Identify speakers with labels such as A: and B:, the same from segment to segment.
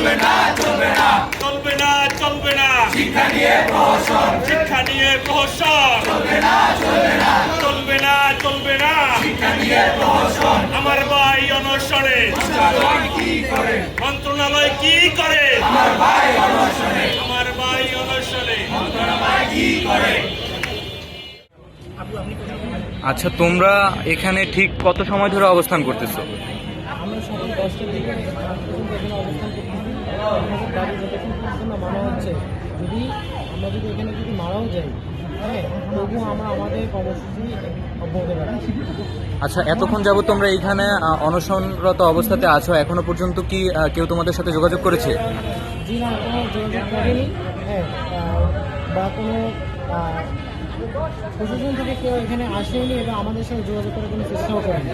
A: চলবে না চলবে না। চলবে না চলবে না। শিক্ষা নিয়ে প্রহসন। শিক্ষা নিয়ে প্রহসন। চলবে না চলবে না। চলবে না চলবে না। শিক্ষা নিয়ে প্রহসন। আমার ভাই অনশনে। কি করে? মন্ত্রণালয় কি করে? আমার ভাই অনশনে। আমার ভাই অনশনে। মন্ত্রণালয় কি করে?
B: আচ্ছা তোমরা এখানে ঠিক কত সময় ধরে অবস্থান করতেছো?
C: দশটার দিকে এখানে অবস্থান করতেছি। দাবি যতক্ষণ পর্যন্ত মানা হচ্ছে। যদি আমরা যদি এখানে যদি মারাও যাই হ্যাঁ তবুও আমরা আমাদের কর্মসূচি অব্যাহত রাখি
B: আচ্ছা এতক্ষণ যাবত তোমরা এইখানে অনশনরত অবস্থাতে আছো এখনও পর্যন্ত কি কেউ তোমাদের সাথে যোগাযোগ করেছে?
C: জি না কোনো যোগাযোগ করেনি। হ্যাঁ বা কোনো প্রশাসন থেকে কেউ এখানে আসেনি এবং আমাদের সাথে যোগাযোগ করার কোনো চেষ্টাও করেনি।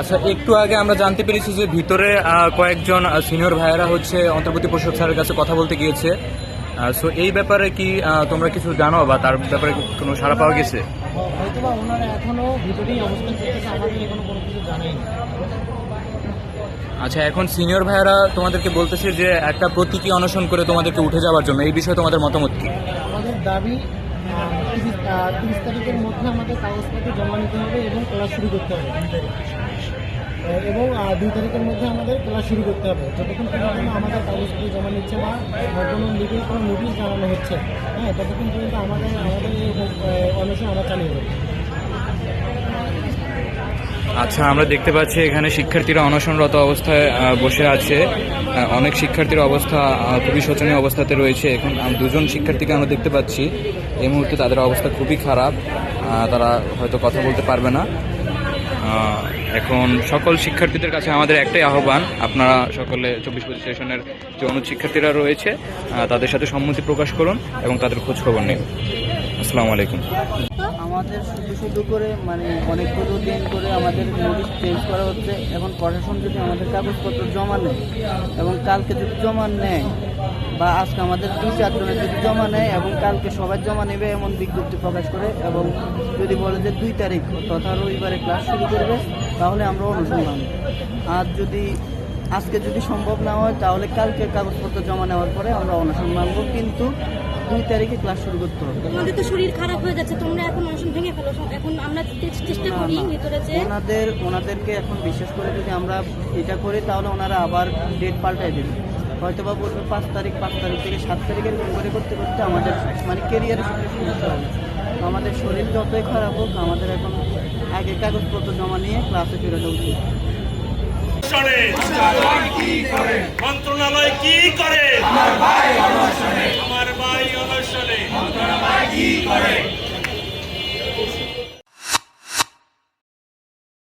B: আচ্ছা একটু আগে আমরা জানতে পেরেছি যে ভিতরে কয়েকজন সিনিয়র ভাইয়েরা হচ্ছে অন্তর্বর্তী পরিষদ স্যারের কাছে কথা বলতে গিয়েছে। সো এই ব্যাপারে কি তোমরা কিছু জানো বা তার ব্যাপারে কোনো সাড়া পাওয়া গেছে?
C: ওনারা এখনও ভিতরেই অবস্থান করতেছে আমাদের এখনও কোনো কিছু
B: আচ্ছা এখন সিনিয়র ভাইয়েরা তোমাদেরকে বলতেছে যে একটা প্রতীকী অনশন করে তোমাদেরকে উঠে যাওয়ার জন্য এই বিষয়ে তোমাদের মতামত কি?
C: আমাদের দাবি তিরিশ তিরিশ তারিখের মধ্যে আমাদের কাগজপত্র জমা নিতে হবে এবং ক্লাস শুরু করতে হবে। এবং দুই তারিখের মধ্যে আমাদের ক্লাস শুরু করতে হবে। যতক্ষণ পর্যন্ত আমাদের কাগজপত্র জমা নিচ্ছে বা কোনো লিগেল কোনো নোটিশ জানানো হচ্ছে হ্যাঁ ততক্ষণ পর্যন্ত আমাদের আমাদের এই আমরা চালিয়ে যাব
B: আচ্ছা আমরা দেখতে পাচ্ছি এখানে শিক্ষার্থীরা অনশনরত অবস্থায় বসে আছে। অনেক শিক্ষার্থীর অবস্থা খুবই শোচনীয় অবস্থাতে রয়েছে। এখন দুজন শিক্ষার্থীকে আমরা দেখতে পাচ্ছি। এই মুহূর্তে তাদের অবস্থা খুবই খারাপ। তারা হয়তো কথা বলতে পারবে না। এখন সকল শিক্ষার্থীদের কাছে আমাদের একটাই আহ্বান। আপনারা সকলে চব্বিশ পঁচিশ সেশনের যে অনুজ শিক্ষার্থীরা রয়েছে তাদের সাথে সম্মতি প্রকাশ করুন এবং তাদের খোঁজখবর নিন। আসসালামু আলাইকুম।
D: আমাদের শুধু শুধু করে মানে অনেকগুলো দিন করে আমাদের নোটিশ চেঞ্জ করা হচ্ছে। এখন প্রশাসন যদি আমাদের কাগজপত্র জমা নেয় এবং কালকে যদি জমা নেয় বা আজকে আমাদের দুই চারজনের যদি জমা নেয় এবং কালকে সবাই জমা নেবে এমন বিজ্ঞপ্তি প্রকাশ করে এবং যদি বলে যে দুই তারিখ তথা রবিবারে ক্লাস শুরু করবে, তাহলে আমরা অনুসন্ধান। আর যদি আজকে যদি সম্ভব না হয়, তাহলে কালকে কাগজপত্র জমা নেওয়ার পরে আমরা অনশন মানবো কিন্তু দুই তারিখে ক্লাস শুরু করতে হবে।
E: তোমাদের তো শরীর খারাপ হয়ে যাচ্ছে তোমরা এখন অনশন ভেঙে ফেলো। এখন আমরা চেষ্টা করি ভিতরে যে
D: ওনাদের ওনাদেরকে এখন বিশেষ করে যদি আমরা এটা করি তাহলে ওনারা আবার ডেট পাল্টাই দেবে। হয়তো বা বলবে পাঁচ তারিখ পাঁচ তারিখ থেকে সাত তারিখের করে করতে করতে আমাদের মানে কেরিয়ারের সঙ্গে সমস্যা হবে। আমাদের শরীর যতই খারাপ হোক আমাদের এখন আগে কাগজপত্র জমা নিয়ে ক্লাসে ফেরানো উচিত।
A: অনশনে মন্ত্রণালয় কি করে? আমার ভাই অনশনে